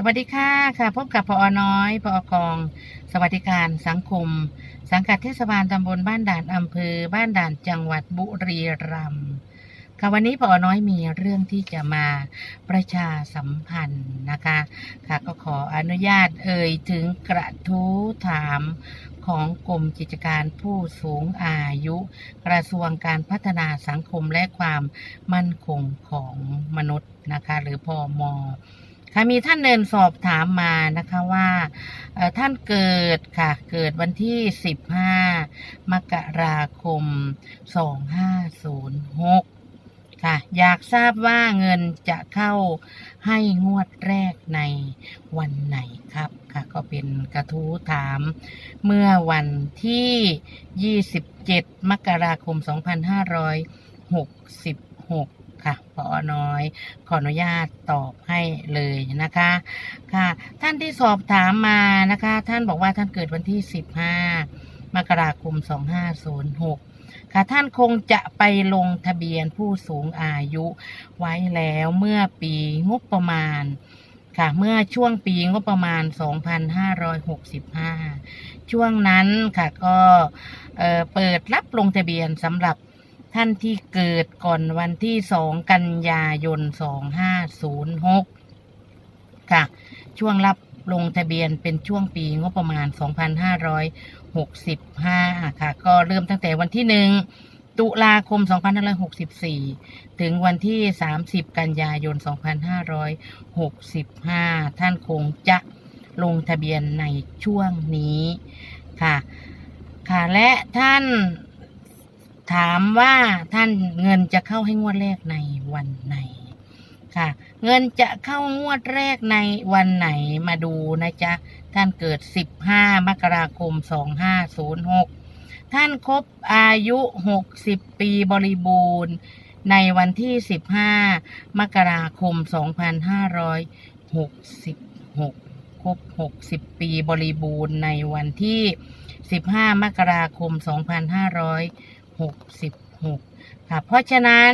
สวัสดีค่ะค่ะพบกับพอน้อยพอกอง สวัสดิการสังคม สังกัดเทศบาลตำบลบ้านด่านอำเภอ บ้านด่านจังหวัดบุรีรัมย์ค่ะวันนี้พอน้อยมีเรื่องที่จะมาประชาสัมพันธ์นะคะค่ะก็ขออนุญาตเอ่ยถึงกระทู้ถามของกรมกิจการผู้สูงอายุ กระทรวงการพัฒนาสังคมและความมั่นคงของมนุษย์นะคะหรือพอม ค่ะมีท่านเดินสอบถามมานะคะว่าท่านเกิดค่ะ เกิดวันที่ 15 มกราคม 2506 ค่ะ อยากทราบว่าเงินจะเข้าให้งวดแรกในวันไหนครับค่ะ ก็เป็นกระทู้ถามเมื่อวันที่ 27 มกราคม 2566 ค่ะพอน้อย ขออนุญาตตอบให้เลยนะคะ ค่ะ ท่านที่สอบถามมานะคะ ท่านบอกว่าท่านเกิดวันที่ 15 มกราคม 2506 ค่ะ ท่านคงจะไปลงทะเบียนผู้สูงอายุไว้แล้วเมื่อปีงบประมาณค่ะเมื่อช่วงปีงบประมาณ 2565 ช่วงนั้นค่ะก็เอ่อเปิดรับลงทะเบียนสำหรับ ท่านที่เกิดก่อนวันที่2กันยายน2506ค่ะ ช่วงรับลงทะเบียนเป็นช่วงปีงบประมาณ 2565 ค่ะ ก็เริ่มตั้งแต่วันที่ 1 ตุลาคม 2564 ถึงวันที่ 30 กันยายน 2565 ท่านคงจะลงทะเบียนในช่วงนี้ค่ะ ค่ะ และท่าน ถามว่าท่านเงินจะเข้าให้งวดแรกในวันไหนค่ะ เงินจะเข้างวดแรกในวันไหนมาดูนะจ๊ะ ท่านเกิด 15 มกราคม 2506 ท่านครบอายุ 60 ปีบริบูรณ์ ในวันที่ 15 มกราคม 2566 ครบ 60 ปีบริบูรณ์ในวันที่ 15 มกราคม 2566 ค่ะเพราะฉะนั้น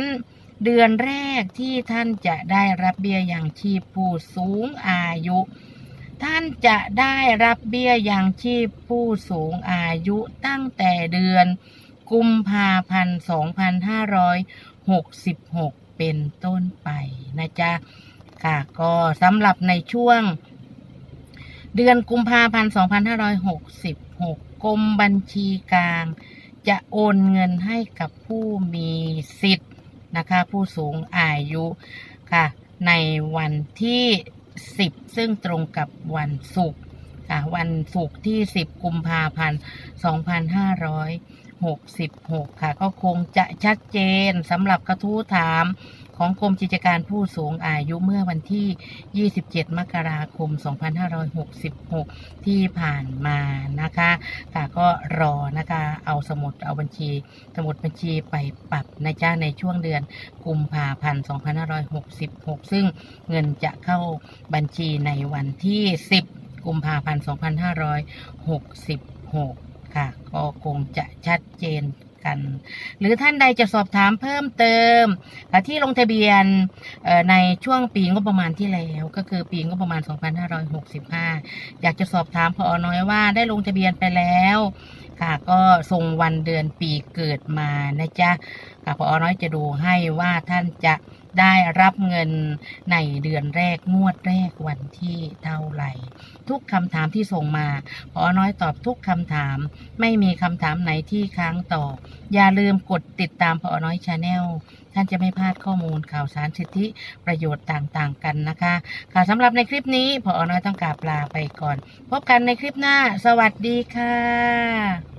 เดือนแรกที่ท่านจะได้รับเบี้ยยังชีพผู้สูงอายุ ท่านจะได้รับเบี้ยยังชีพผู้สูงอายุตั้งแต่เดือนกุมภาพันธ์2566 เป็นต้นไปนะจ๊ะค่ะก็สำหรับในช่วง เดือนกุมภาพันธ์2566กรมบัญชีกลาง จะโอนเงินให้กับผู้มีสิทธิ์นะคะ ผู้สูงอายุค่ะ ในวันที่ 10 ซึ่งตรงกับวันศุกร์ค่ะ วันศุกร์ที่ 10 กุมภาพันธ์ 2566 ค่ะ ก็คงจะชัดเจนสำหรับกระทู้ถามของกรมกิจการผู้สูงอายุเมื่อวันที่ 27 มกราคม 2566 ที่ผ่านมานะคะค่ะก็รอนะคะ เอาสมุดเอาบัญชี สมุดบัญชีไปปรับนะจ๊ะในช่วงเดือนกุมภาพันธ์ 2566 ซึ่งเงินจะเข้าบัญชีในวันที่ 10 กุมภาพันธ์ 2566 ค่ะก็คงจะชัดเจนกัน หรือท่านใดจะสอบถามเพิ่มเติมที่ลงทะเบียนในช่วงปีงบประมาณที่แล้วก็คือปีงบประมาณ 2565 อยากจะสอบถามพอน้อยว่าได้ลงทะเบียนไปแล้วค่ะก็ส่งวันเดือนปีเกิดมานะจ๊ะค่ะพอน้อยจะดูให้ว่าท่านจะ ได้รับเงินในเดือนแรกงวดแรกวันที่เท่าไหร่ ทุกคำถามที่ส่งมาพอน้อยตอบทุกคำถาม ไม่มีคำถามไหนที่ค้างตอบ อย่าลืมกดติดตามพอน้อยชาแนลท่านจะไม่พลาดข้อมูลข่าวสารสิทธิประโยชน์ต่างๆกันนะคะค่ะสำหรับในคลิปนี้พอน้อยต้องกราบลาไปก่อน พบกันในคลิปหน้า สวัสดีค่ะ